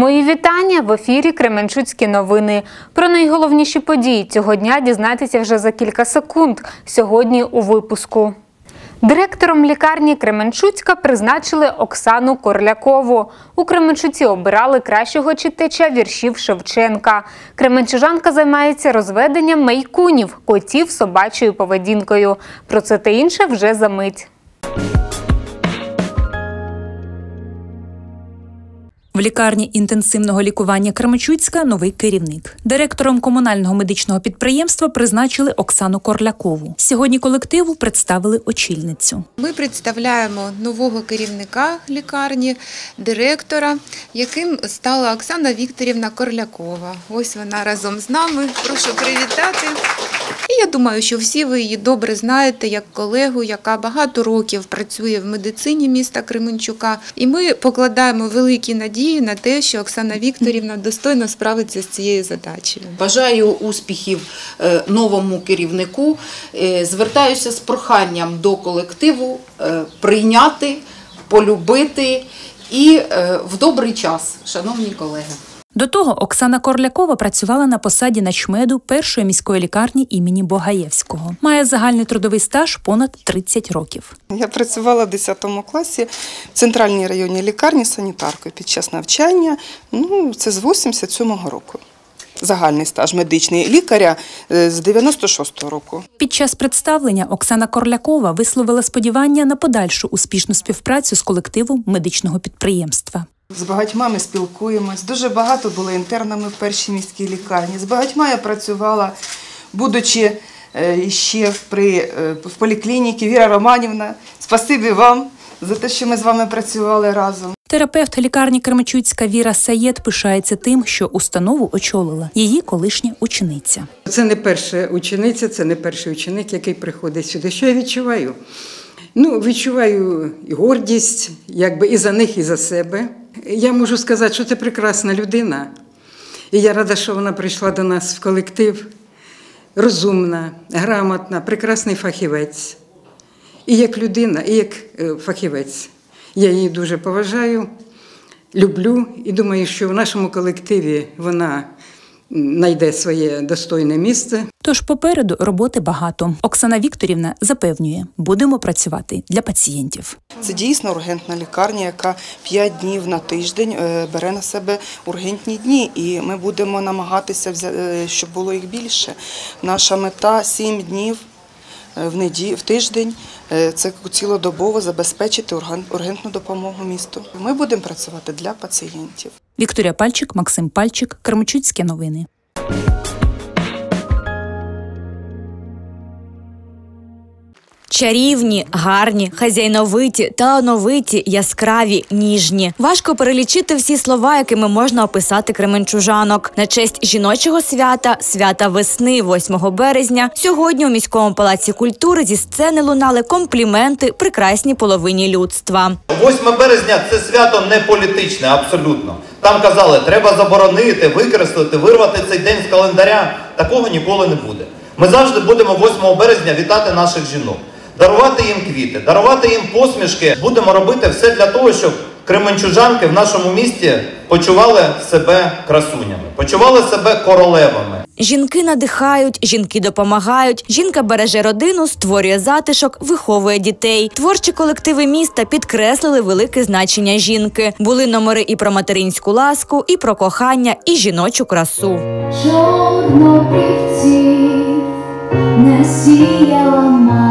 Мої вітання в ефірі Кременчуцькі новини. Про найголовніші події цього дня дізнайтеся вже за кілька секунд. Сьогодні у випуску. Директором лікарні Кременчуцька призначили Оксану Корлякову. У Кременчуці обирали кращого читача віршів Шевченка. Кременчужанка займається розведенням мейкунів, котів собачою поведінкою. Про це та інше вже за мить. В лікарні інтенсивного лікування Кременчуцька новий керівник. Директором комунального медичного підприємства призначили Оксану Корлякову. Сьогодні колективу представили очільницю. Ми представляємо нового керівника лікарні, директора, яким стала Оксана Вікторівна Корлякова. Ось вона разом з нами. Прошу привітати. І я думаю, що всі ви її добре знаєте як колегу, яка багато років працює в медицині міста Кременчука. І ми покладаємо великі надії на те, що Оксана Вікторівна достойно справиться з цією задачею. Бажаю успіхів е, новому керівнику. Е, Звертаюся з проханням до колективу е, прийняти, полюбити і в добрий час, шановні колеги. До того Оксана Корлякова працювала на посаді начмеду першої міської лікарні імені Богаєвського. Має загальний трудовий стаж понад 30 років. Я працювала в 10 класі в центральній районній лікарні санітаркою під час навчання. Ну, це з 87-го року. Загальний стаж медичний лікаря е, з 96-го року. Під час представлення Оксана Корлякова висловила сподівання на подальшу успішну співпрацю з колективом медичного підприємства. З багатьма ми спілкуємось. Дуже багато було інтернами в першій міській лікарні. З багатьма я працювала, будучи е, ще при, е, в поліклініці Віра Романівна. Спасибі вам за те, що ми з вами працювали разом. Терапевт лікарні Кременчуцька Віра Саєд пишається тим, що установу очолила її колишня учениця. Це не перша учениця, це не перший ученик, який приходить сюди. Що я відчуваю? Ну, відчуваю і гордість, якби і за них, і за себе. Я можу сказати, що це прекрасна людина. І я рада, що вона прийшла до нас в колектив. Розумна, грамотна, прекрасний фахівець. І як людина, і як е, фахівець. Я її дуже поважаю, люблю і думаю, що в нашому колективі вона знайде своє достойне місце. Тож попереду роботи багато. Оксана Вікторівна запевнює, будемо працювати для пацієнтів. Це дійсно ургентна лікарня, яка 5 днів на тиждень е, бере на себе ургентні дні. І ми будемо намагатися, е, щоб було їх більше. Наша мета 7 днів е, в неділю, в тиждень. Це цілодобово забезпечити ургентну допомогу місту. Ми будемо працювати для пацієнтів. Вікторія Пальчик, Максим Пальчик, Кременчуцькі новини. Чарівні, гарні, хазяйновиті, талановиті, яскраві, ніжні. Важко перелічити всі слова, якими можна описати кременчужанок. На честь жіночого свята, свята весни, 8 березня. Сьогодні у міському палаці культури зі сцени лунали компліменти прекрасній половині людства. 8 березня це свято не політичне, абсолютно. Там казали, треба заборонити, викреслити, вирвати цей день з календаря. Такого ніколи не буде. Ми завжди будемо 8 березня вітати наших жінок, дарувати їм квіти, дарувати їм посмішки. Будемо робити все для того, щоб кременчужанки в нашому місті почували себе красунями, почували себе королевами. Жінки надихають, жінки допомагають. Жінка береже родину, створює затишок, виховує дітей. Творчі колективи міста підкреслили велике значення жінки. Були номери і про материнську ласку, і про кохання, і жіночу красу. Чорнобривців не сіяла мати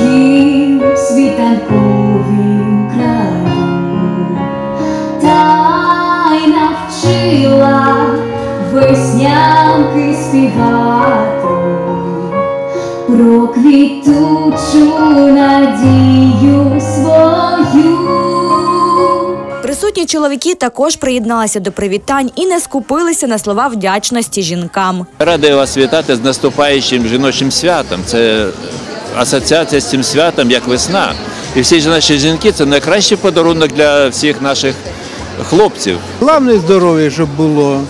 моїм світанковім краю, та й навчила веснянки співати про квітучу надію свою. Присутні чоловіки також приєдналися до привітань і не скупилися на слова вдячності жінкам. Радий вас вітати з наступаючим жіночим святом. Це асоціація з цим святом як весна. І всі ж наші жінки це найкращий подарунок для всіх наших хлопців. Головне здоров'я, щоб було.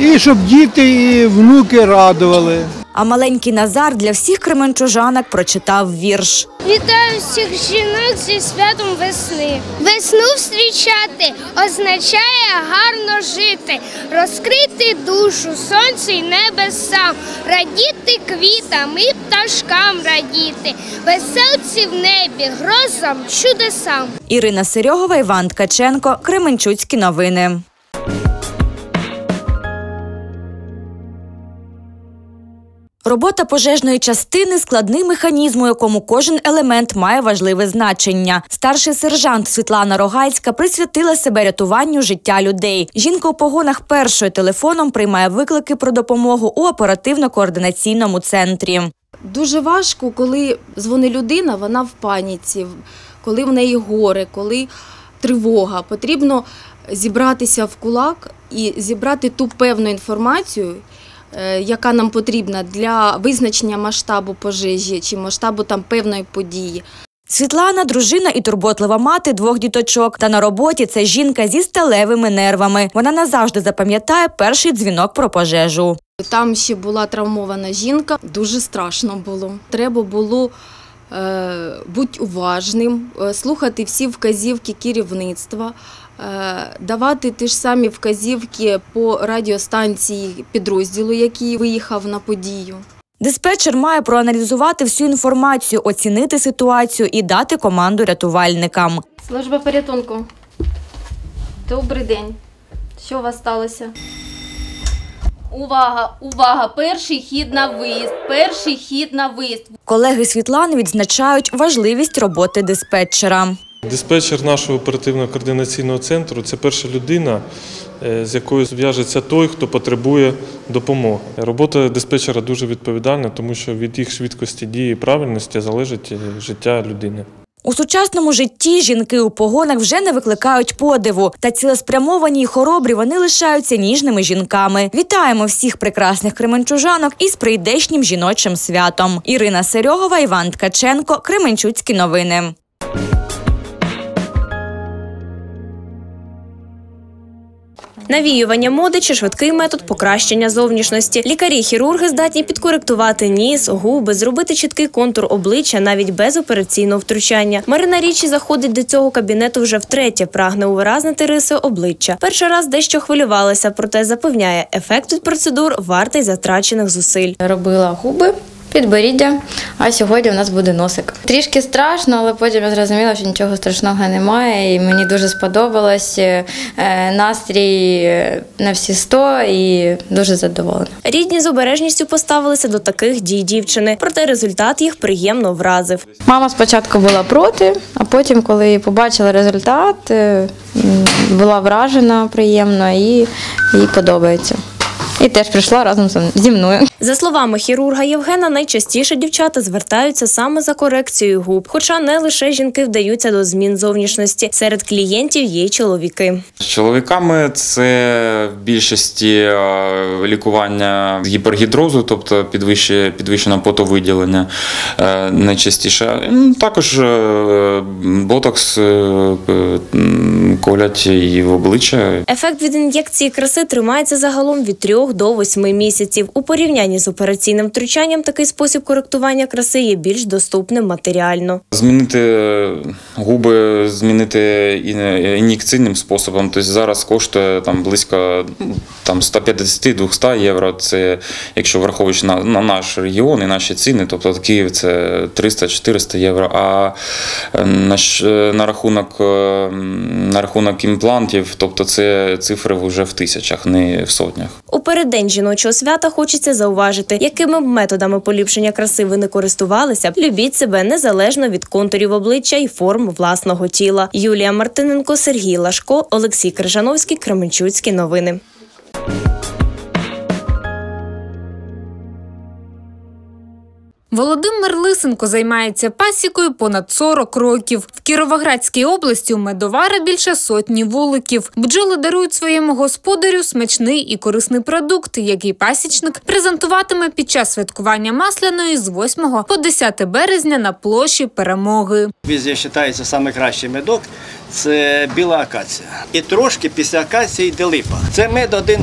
І щоб діти і внуки радували. А маленький Назар для всіх кременчужанок прочитав вірш. Вітаю всіх жінок зі святом весни. Весну зустрічати означає гарно жити, розкрити душу, сонце й небесам, радіти квітам і пташкам радіти, веселці в небі, грозам, чудесам. Ірина Серьогова, Іван Ткаченко, Кременчуцькі новини. Робота пожежної частини складний механізм, у якому кожен елемент має важливе значення. Старший сержант Світлана Рогальська присвятила себе рятуванню життя людей. Жінка у погонах першою телефоном приймає виклики про допомогу у оперативно-координаційному центрі. Дуже важко, коли дзвонить людина, вона в паніці, коли в неї горе, коли тривога. Потрібно зібратися в кулак і зібрати ту певну інформацію, яка нам потрібна для визначення масштабу пожежі чи масштабу там певної події. Світлана дружина і турботлива мати двох діточок. Та на роботі це жінка зі сталевими нервами. Вона назавжди запам'ятає перший дзвінок про пожежу. Там ще була травмована жінка, дуже страшно було. Треба було е, бути уважним, е, слухати всі вказівки керівництва, е, давати ті ж самі вказівки по радіостанції підрозділу, який виїхав на подію. Диспетчер має проаналізувати всю інформацію, оцінити ситуацію і дати команду рятувальникам. Служба порятунку. Добрий день. Що у вас сталося? Увага, увага! Перший хід на виїзд. Перший хід на виїзд. Колеги Світлани відзначають важливість роботи диспетчера. Диспетчер нашого оперативно-координаційного центру це перша людина, е, з якою зв'яжеться той, хто потребує допомоги. Робота диспетчера дуже відповідальна, тому що від їх швидкості дії і правильності залежить е, життя людини. У сучасному житті жінки у погонах вже не викликають подиву, та цілеспрямовані й хоробрі вони лишаються ніжними жінками. Вітаємо всіх прекрасних кременчужанок із прийдешнім жіночим святом. Ірина Серьогова, Іван Ткаченко, Кременчуцькі новини. Навіювання моди чи швидкий метод покращення зовнішності. Лікарі-хірурги здатні підкоректувати ніс, губи, зробити чіткий контур обличчя навіть без операційного втручання. Марина Річі заходить до цього кабінету вже втретє, прагне увиразнити риси обличчя. Перший раз дещо хвилювалася, проте запевняє, ефект від процедур вартий затрачених зусиль. Робила губи. Підборіддя, а сьогодні у нас буде носик. Трішки страшно, але потім я зрозуміла, що нічого страшного немає. І мені дуже сподобалось е, настрій е, на всі сто і дуже задоволена. Рідні з обережністю поставилися до таких дій дівчини, проте результат їх приємно вразив. Мама спочатку була проти, а потім, коли побачила результат, е, була вражена приємно і їй подобається. І теж прийшла разом зі мною. За словами хірурга Євгена, найчастіше дівчата звертаються саме за корекцією губ. Хоча не лише жінки вдаються до змін зовнішності. Серед клієнтів є й чоловіки. З чоловіками це в більшості е, лікування гіпергідрозу, тобто підвищено потовиділення е, найчастіше. Ну, Також е, ботокс колять і в обличчя. Ефект від ін'єкції краси тримається загалом від 3 до 8 місяців. У порівнянні з операційним втручанням такий спосіб коректування краси є більш доступним матеріально. Змінити губи, змінити ін- ін'єкційним способом. Тобто зараз коштує там близько там 150-200 євро. Це якщо враховуючи на, на наш регіон і наші ціни, тобто Київ це 300-400 євро. А е, на, на рахунок е, на рахунок імплантів, тобто це цифри вже в тисячах, не в сотнях. У переддень жіночого свята хочеться зауважити, якими б методами поліпшення краси ви не користувалися, любіть себе незалежно від контурів обличчя і форм власного тіла. Юлія Мартиненко, Сергій Лашко, Олексій Крижановський, Кременчуцькі новини. Володимир Лисенко займається пасікою понад 40 років. В Кіровоградській області у медовара більше сотні вуликів. Бджоли дарують своєму господарю смачний і корисний продукт, який пасічник презентуватиме під час святкування масляної з 8 по 10 березня на площі перемоги. Везде вважається найкращий медок це біла акація. І трошки після акації йде липа. Це мед один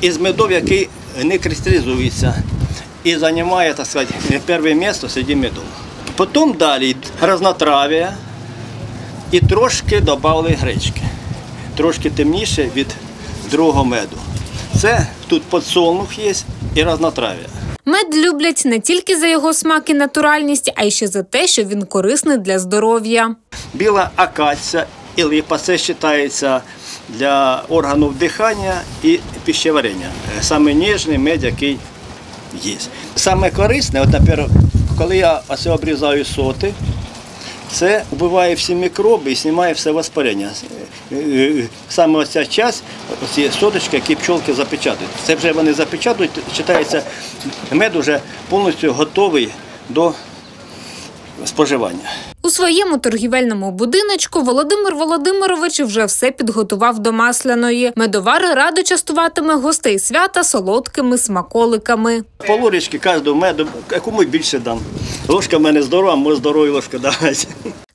із медов, який не кристалізується. І займає, так сказати, перше місце серед медов. Потім далі разнотрав'я і трошки додали гречки. Трошки темніше від другого меду. Це тут подсолнух є і разнотрав'я. Мед люблять не тільки за його смак і натуральність, а й ще за те, що він корисний для здоров'я. Біла акація і липа це вважається для органів дихання і пищеварення. Е, Саме ніжний мед, який є. Саме корисне, от, наприклад, коли я оце обрізаю соти, це вбиває всі мікроби і знімає все воспалення. Е, е, Саме оця час, оці соточки, які пчолки запечатують. Це вже вони запечатують, читається, мед вже повністю готовий до споживання. У своєму торгівельному будиночку Володимир Володимирович вже все підготував до масляної. Медовар радо частуватиме гостей свята солодкими смаколиками. По ложечці кожного меду, кому більше дам. Ложка в мене здорова, може здорові ложка давати.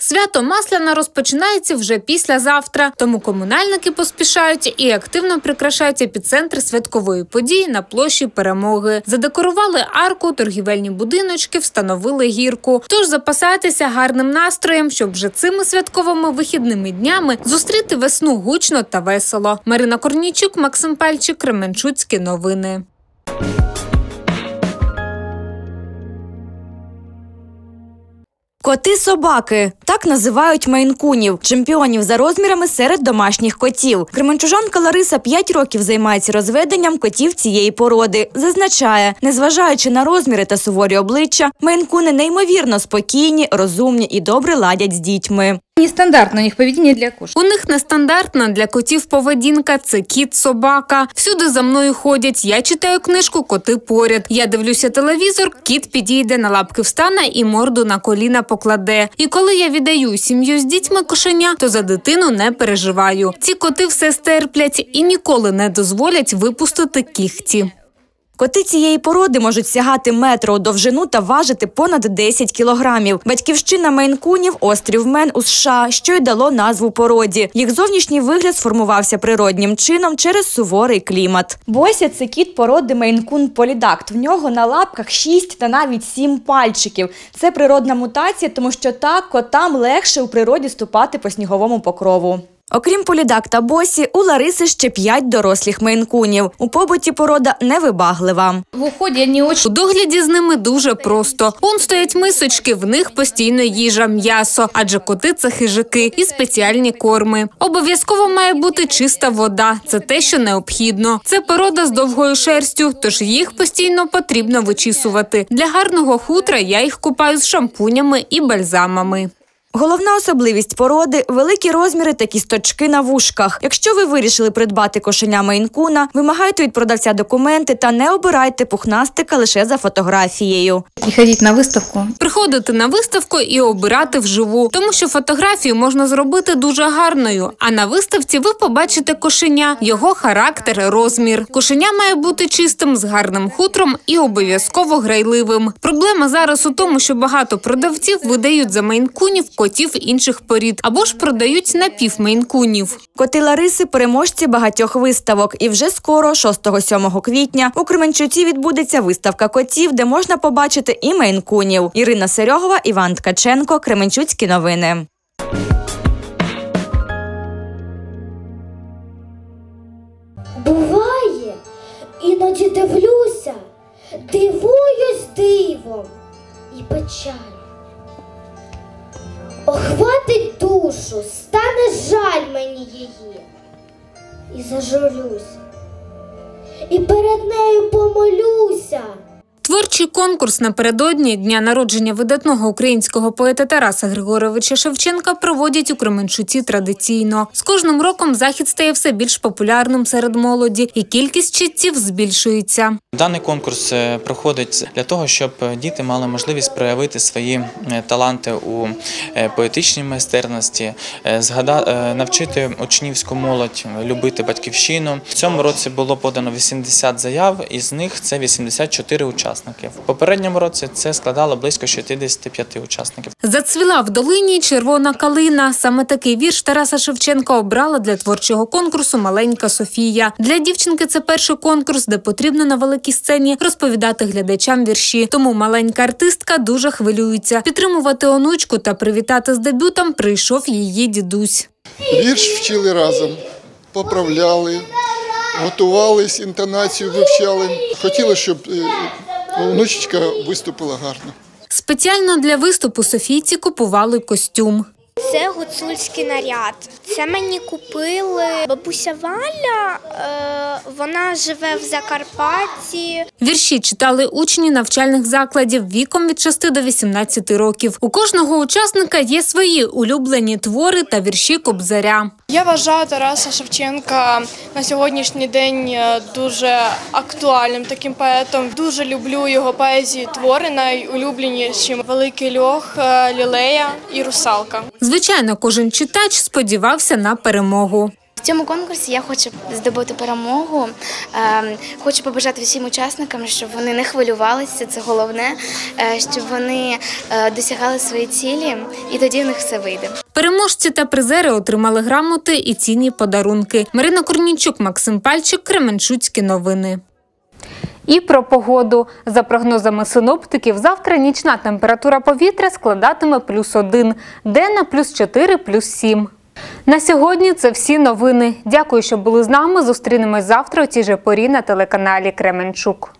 Свято Масляна розпочинається вже післязавтра, тому комунальники поспішають і активно прикрашають епіцентр святкової події на площі Перемоги. Задекорували арку, торгівельні будиночки, встановили гірку. Тож запасайтеся гарним настроєм, щоб вже цими святковими вихідними днями зустріти весну гучно та весело. Марина Корнійчук, Максим Пальчик, Кременчуцькі новини. Коти-собаки так називають мейнкунів, чемпіонів за розмірами серед домашніх котів. Кременчужанка Лариса 5 років займається розведенням котів цієї породи. Зазначає, незважаючи на розміри та суворі обличчя, мейнкуни неймовірно спокійні, розумні і добре ладять з дітьми. Нестандартно у них поведіння для кошок. У них нестандартна для котів поведінка. Це кіт, собака. Всюди за мною ходять. Я читаю книжку, коти поряд. Я дивлюся телевізор, кіт підійде на лапки встане і морду на коліна покладе. І коли я віддаю сім'ю з дітьми кошеня, то за дитину не переживаю. Ці коти все стерплять і ніколи не дозволять випустити кіхті. Коти цієї породи можуть сягати метра у довжину та важити понад 10 кілограмів. Батьківщина мейнкунів – острів Мен у США, що й дало назву породі. Їх зовнішній вигляд сформувався природнім чином через суворий клімат. Бося – це кіт породи мейнкун полідакт. В нього на лапках 6 та навіть 7 пальчиків. Це природна мутація, тому що так котам легше у природі ступати по сніговому покрову. Окрім полідакта босі, у Лариси ще п'ять дорослих мейнкунів. У побуті порода невибаглива. В уході не очень. У догляді з ними дуже просто. Он стоять мисочки, в них постійно їжа, м'ясо, адже коти це хижаки і спеціальні корми. Обов'язково має бути чиста вода. Це те, що необхідно. Це порода з довгою шерстю, тож їх постійно потрібно вичісувати. Для гарного хутра я їх купаю з шампунями і бальзамами. Головна особливість породи великі розміри та кісточки на вушках. Якщо ви вирішили придбати кошеня мейнкуна, вимагайте від продавця документи та не обирайте пухнастика лише за фотографією. І ходіть на виставку. Приходити на виставку і обирати вживу, тому що фотографію можна зробити дуже гарною. А на виставці ви побачите кошеня, його характер, розмір. Кошеня має бути чистим, з гарним хутром і обов'язково грайливим. Проблема зараз у тому, що багато продавців видають за мейнкунів котів інших порід або ж продають напівмейнкунів. Коти Лариси переможці багатьох виставок. І вже скоро, 6-7 квітня, у Кременчуці відбудеться виставка котів, де можна побачити і мейнкунів. Ірина Серьогова, Іван Ткаченко, Кременчуцькі новини. Буває, іноді дивлюся, дивуюсь дивом і печаль. Охватить душу, стане жаль мені її, і зажурюся, і перед нею помолюся. Творчий конкурс напередодні дня народження видатного українського поета Тараса Григоровича Шевченка проводять у Кременчуці традиційно. З кожним роком захід стає все більш популярним серед молоді, і кількість читців збільшується. Даний конкурс е, проходить для того, щоб діти мали можливість проявити свої е, таланти у е, поетичній майстерності, навчити учнівську молодь любити батьківщину. В цьому році було подано 80 заяв, із них це 84 учасники. Учасників. В попередньому році це складало близько 65 учасників. Зацвіла в долині червона калина. Саме такий вірш Тараса Шевченка обрала для творчого конкурсу Маленька Софія. Для дівчинки це перший конкурс, де потрібно на великій сцені розповідати глядачам вірші. Тому маленька артистка дуже хвилюється. Підтримувати онучку та привітати з дебютом прийшов її дідусь. Вірш вчили разом, поправляли, готувались, інтонацію вивчали. Хотіли, щоб е, виступила гарно. Спеціально для виступу Софійці купували костюм. Це гуцульський наряд. Це мені купили бабуся Валя. Е, вона живе в Закарпатті. Вірші читали учні навчальних закладів віком від 6 до 18 років. У кожного учасника є свої улюблені твори та вірші Кобзаря. Я вважаю Тараса Шевченка на сьогоднішній день е, дуже актуальним таким поетом. Дуже люблю його поезії твори, найулюбленіші Великий льох, е, Лілея і Русалка. Звичайно, кожен читач сподівався на перемогу. В цьому конкурсі я хочу здобути перемогу. Е, Хочу побажати всім учасникам, щоб вони не хвилювалися, це головне, е, щоб вони е, досягали свої цілі, і тоді в них все вийде. Переможці та призери отримали грамоти і цінні подарунки. Марина Корнійчук, Максим Пальчик, Кременчуцькі новини. І про погоду. За прогнозами синоптиків, завтра нічна температура повітря складатиме плюс 1, денна плюс 4, плюс 7. На сьогодні це всі новини. Дякую, що були з нами. Зустрінемось завтра у цій же порі на телеканалі Кременчук.